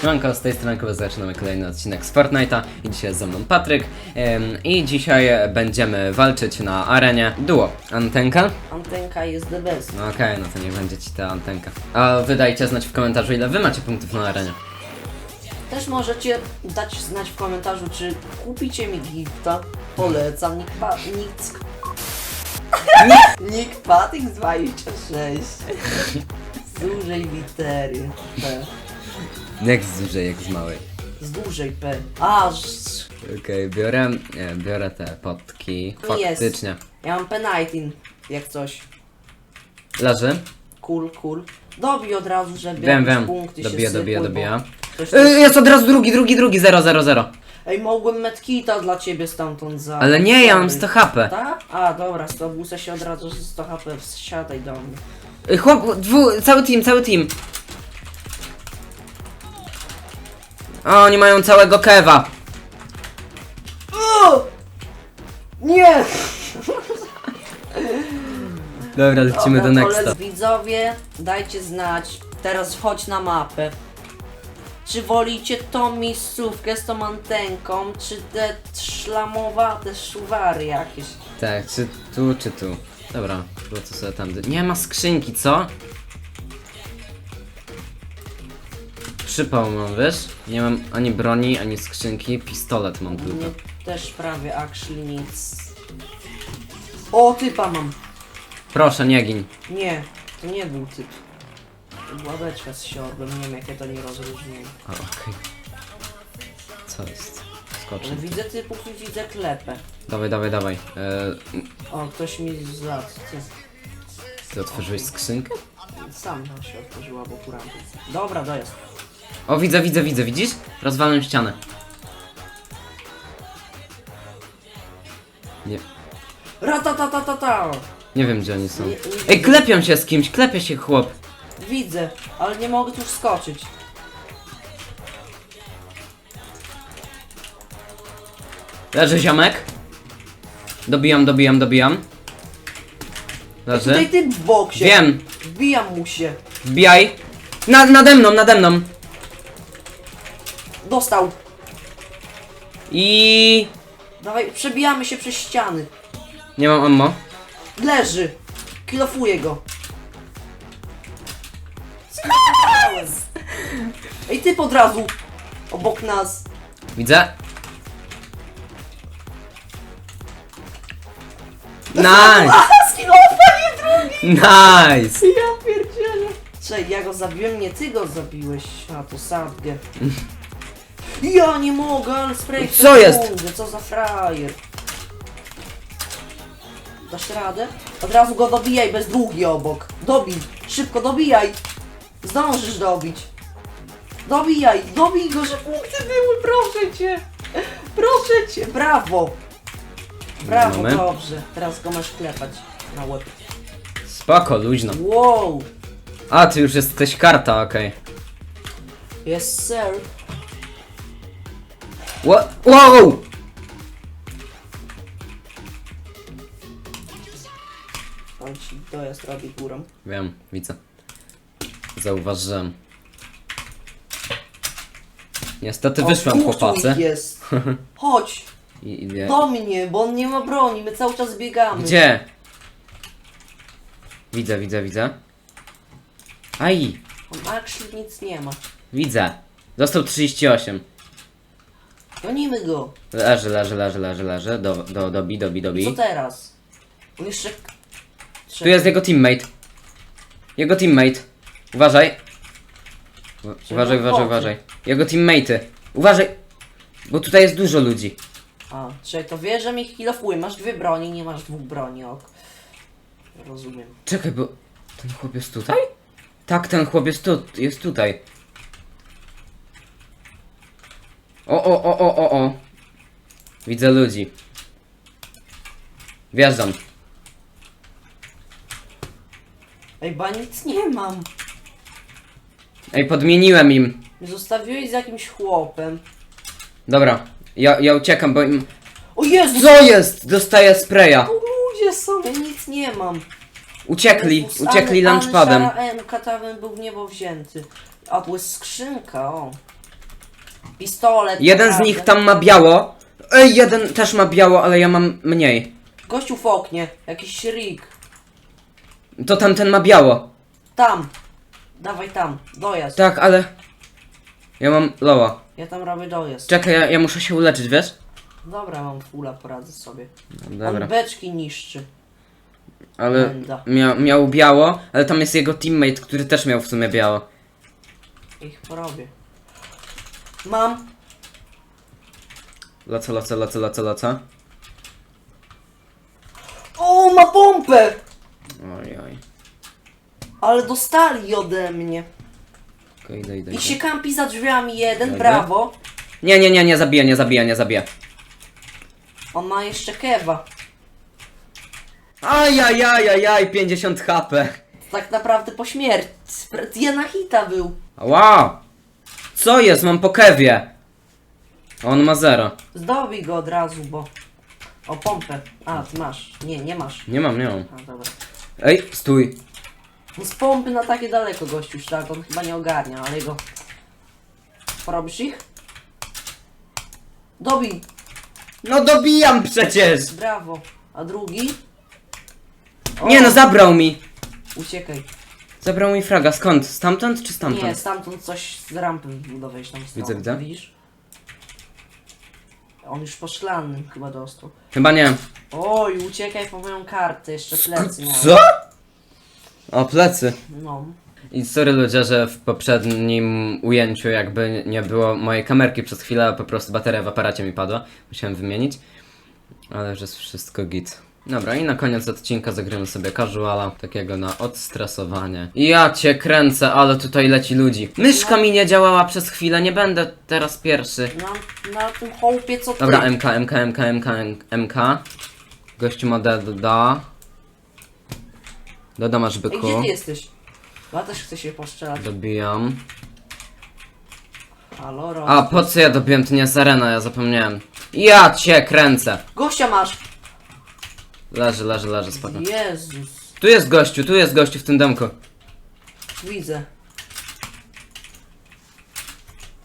Siemanko, z tej strony Kuba, zaczynamy kolejny odcinek z Fortnite'a i dzisiaj jest ze mną Patryk em, i dzisiaj będziemy walczyć na arenie duo. Antenka? Antenka jest the best. No okej, no to niech będzie ci ta antenka. A wy dajcie znać w komentarzu ile wy macie punktów na arenie. Też możecie dać znać w komentarzu, czy kupicie mi gifta. Polecam. Nick pa Nick... Nick Patix 26. Z dużej litery. P. Jak z dużej, jak z małej. Z dużej P. Aż. Okej, biorę, nie, biorę te potki. Tu jest. Faktycznie. Ja mam P19, jak coś. Leży? Cool, cool. Dobij od razu, żeby Wiem, jakieś wiem. punkty się sypły, bo dobiję. ktoś Y, jest od razu drugi, drugi, drugi, 0, 0, 0. Ej, mogłem medkita dla ciebie stamtąd za... Ale nie, ja mam 100 HP. Tak? A, dobra, 100 busa się od razu z 100 HP, wsiadaj do mnie. Y, Chłop, dwu, cały team, cały team. O, oni mają całego kewa. O! Nie! Dobra, lecimy do Dobra, nexta. Widzowie, dajcie znać, teraz wchodź na mapę. Czy wolicie tą miejscówkę z tą antenką, czy te szlamowate szuwary jakieś? Tak, czy tu, czy tu. Dobra, bo to sobie tam... Nie ma skrzynki, co? Przypał mam, wiesz? Nie mam ani broni, ani skrzynki, pistolet mam tylko. Nie, też prawie actually nic. O, typa mam. Proszę, nie gin. Nie, to nie był typ. To była beczka z siorbem, nie wiem jakie to nie rozróżnienie. A, okej. Co jest? Skoczę. Ale widzę typów i widzę klepę. Dawaj, dawaj, dawaj. E, O, ktoś mi zladł. Ty, ty otworzyłeś skrzynkę? sam nam się otworzyła, bo kuranty. Dobra, dojazd. O, widzę, widzę, widzę, widzisz? Rozwalam ścianę. Nie, Ratatatatata! nie wiem gdzie oni są. Nie- nie Ej, klepią się z kimś, klepie się chłop. Widzę, ale nie mogę tu już skoczyć. Leży ziomek. Dobijam, dobijam, dobijam. Tutaj Leży. typ w boksie. Wiem, Wbijam mu się. wbijaj. Na, nade mną, nade mną. Dostał. I... Dawaj, przebijamy się przez ściany. Nie mam ammo. Leży. Kilofuję go. Ej, typ od razu. Obok nas. Widzę. Nice! Drugi! Nice! Ja pierdzielę. Czekaj, ja go zabiłem, nie ty go zabiłeś. A, to sadgę. Ja nie mogę, ale spray Co jest? Co za frajer. Dasz radę? Od razu go dobijaj, bez długi obok. Dobij, szybko dobijaj. Zdążysz dobić. Dobijaj, dobij go, że punkty były, proszę cię. Proszę cię, brawo. Brawo, Mamy. dobrze. Teraz go masz klepać na łeb. Spoko, luźno. Wow. A, ty już jesteś karta, okej. Yes, sir. Ło- Wow! On ci dojazd robi górą. Wiem, widzę. Zauważyłem. Niestety O, wyszłem, dwóch tu chłopacy. ich jest. Chodź, I do mnie, bo on nie ma broni, my cały czas biegamy. Gdzie? Widzę, widzę, widzę. Aj! On actually nic nie ma. Widzę. Dostał 38. Gonimy go. Leży, leży, leży, leży, leży. Do, do, dobi, dobi, co dobi. teraz? On jeszcze... Tu jest jego teammate. Jego teammate. Uważaj. U- Uważaj, uważaj, uważaj. Jego teammate'y. Uważaj. Bo tutaj jest dużo ludzi. A, czekaj, to wiesz, że mi healofuje. Masz dwie broni, nie masz dwóch broni, ok. Rozumiem. Czekaj, bo ten chłop jest tutaj? Tak, ten chłop jest, tu, jest tutaj. O, o, o, o, o, o. Widzę ludzi. Wjeżdżam. Ej, ba nic nie mam. Ej, podmieniłem im. Zostawiłeś z jakimś chłopem. Dobra, ja, ja uciekam, bo im... O Jezus! Co jest? Dostaję spraya. Ludzie są, ja nic nie mam. Uciekli, uciekli lunchpadem. Szara M, katawem był w niebo wzięty. A tu jest skrzynka, o. Pistolet. Jeden z naprawdę. nich tam ma biało. Ej, jeden też ma biało, ale ja mam mniej. Gościu w oknie, jakiś rik. To tamten ma biało. Tam. Dawaj tam, dojazd. Tak, ale... Ja mam loła. Ja tam robię dojazd. Czekaj, ja, ja muszę się uleczyć, wiesz? Dobra, mam fula, poradzę sobie. Dobra. On beczki niszczy. Ale mia miał biało, ale tam jest jego teammate, który też miał w sumie biało. Ich porobię. Mam. Lecę, lecę, lecę, lecę, lecę. O, ma pompę! Oj, oj. Ale dostali ode mnie. Okej, idę, idę, I się kampi za drzwiami jeden, Dobra. brawo. Nie, nie, nie, nie zabiję, nie zabiję, nie zabiję. On ma jeszcze kewa. Ajajajajaj, 50 HP. Tak naprawdę po śmierci. Jedna hita był. Wow! Co jest? Mam po kewie. A On ma zero. Zdobij go od razu, bo... O, pompę. A, ty masz. Nie, nie masz. Nie mam, nie mam. A, dobra. Ej, stój. No z pompy na takie daleko gościu tak, on chyba nie ogarnia, ale go... Porobisz ich? Dobij! No dobijam przecież! Brawo. A drugi? O, Nie no, zabrał mi. Uciekaj. Zabrał mi fraga. Skąd? Stamtąd czy stamtąd? Nie, stamtąd coś z rampy budowałeś tam stąd. Widzę, widzę. Widzisz? On już po szklanym chyba dostał. Chyba nie. Oj, uciekaj po moją kartę, jeszcze plecy miał. Co? O, plecy. No. I sorry ludzie, że w poprzednim ujęciu jakby nie było mojej kamerki przez chwilę, a po prostu bateria w aparacie mi padła. Musiałem wymienić. Ale już jest wszystko git. Dobra, i na koniec odcinka zagramy sobie casuala, takiego na odstresowanie. Ja cię kręcę, ale tutaj leci ludzi. Myszka mi nie działała przez chwilę, nie będę teraz pierwszy. Na, na tym hołpie co ty? Dobra, MK, MK, MK, MK, MK. Gościu ma Deda. Deda masz Ej, byku. gdzie ty jesteś? Ja też chcę się postrzelać. Dobijam. Halo. A, po co ja dobiłem? To nie jest arena, ja zapomniałem. Ja cię kręcę. Gościa masz! Leży, leży, leży, spoko. Jezus. Tu jest gościu, tu jest gościu w tym domku. Widzę.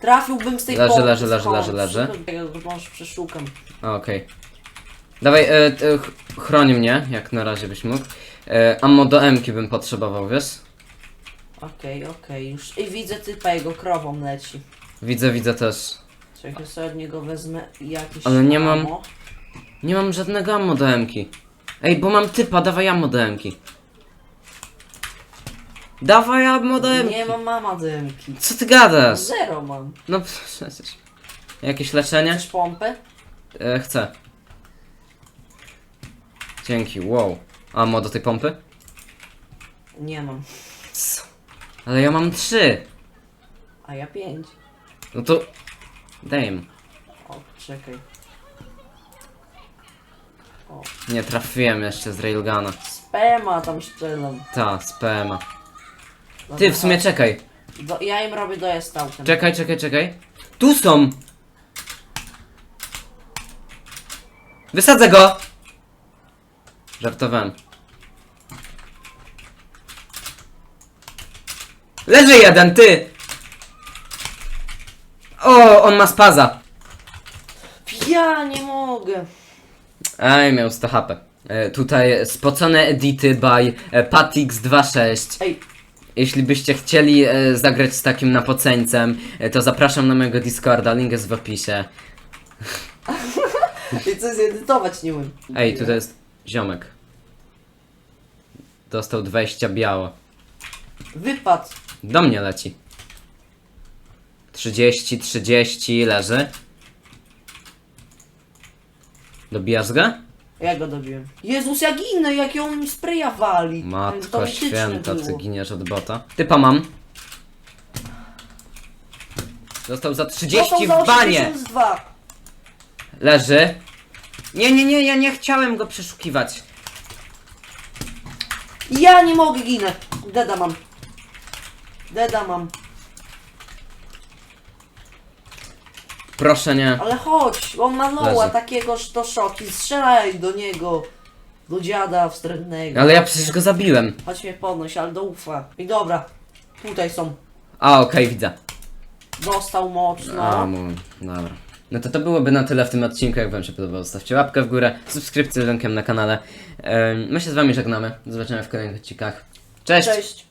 Trafiłbym z tej Leży, pompy leży, leży, skąd? leży, może przeszukam. A, Okej. Dawaj, e, e, ch- chroń mnie, jak na razie byś mógł. E, ammo do M-ki bym potrzebował, wiesz? Okej, okej, już. I widzę typa, jego krową leci. Widzę, widzę też. Czekaj, sobie od niego wezmę jakieś Ale nie mam- ammo. Nie mam żadnego ammo do M-ki. Ej, bo mam typa, dawaj ammo do M-ki. Dawaj ammo do M-ki. Nie mam mama dymki. Co ty gadasz? Zero mam. No przecież. Jakieś leczenie? Chcesz pompę? E, chcę. Dzięki, wow. Ammo do tej pompy? Nie mam. Co? Ale ja mam trzy. A ja pięć. No to... Im. O, czekaj. Nie trafiłem jeszcze z railguna. Spema tam strzelam. Ta, z PMA. Ty, w sumie czekaj. Do, ja im robię autem. Czekaj, czekaj, czekaj. Tu są! Wysadzę go! Żartowałem. Leży jeden, ty! O, on ma spaza. Ja nie mogę. Ej, miał 100 HP. E, tutaj spocone edity by e, Patix26. Ej, Jeśli byście chcieli e, zagrać z takim napoceńcem, e, to zapraszam na mojego Discorda, link jest w opisie. i co zedytować nie umiem. Ej, tutaj jest ziomek. Dostał 20 biało. Wypad. Do mnie leci. 30, 30, leży. Dobijasz go? Ja go dobiłem. Jezus, ja ginę, jak ją mi spraya wali. Matko mityczne święta, było. ty giniesz od bota. Typa mam. Dostał za 30 Dostał za w banie. 82. Leży. Nie, nie, nie, ja nie chciałem go przeszukiwać. Ja nie mogę, ginę. Deda mam. Deda mam. Proszę nie. Ale chodź, on ma Leży. takiego, że to szoki. Strzelaj do niego. Do dziada wstrętnego. Ale ja przecież go zabiłem. Chodź mnie podnoś, ale do ufa. I dobra. Tutaj są. A, okej, widzę. Dostał mocno. A, mój, dobra. No to to byłoby na tyle w tym odcinku. Jak wam się podobało, zostawcie łapkę w górę, subskrypcję z linkiem na kanale. My się z wami żegnamy. Do zobaczenia w kolejnych odcinkach. Cześć! Cześć.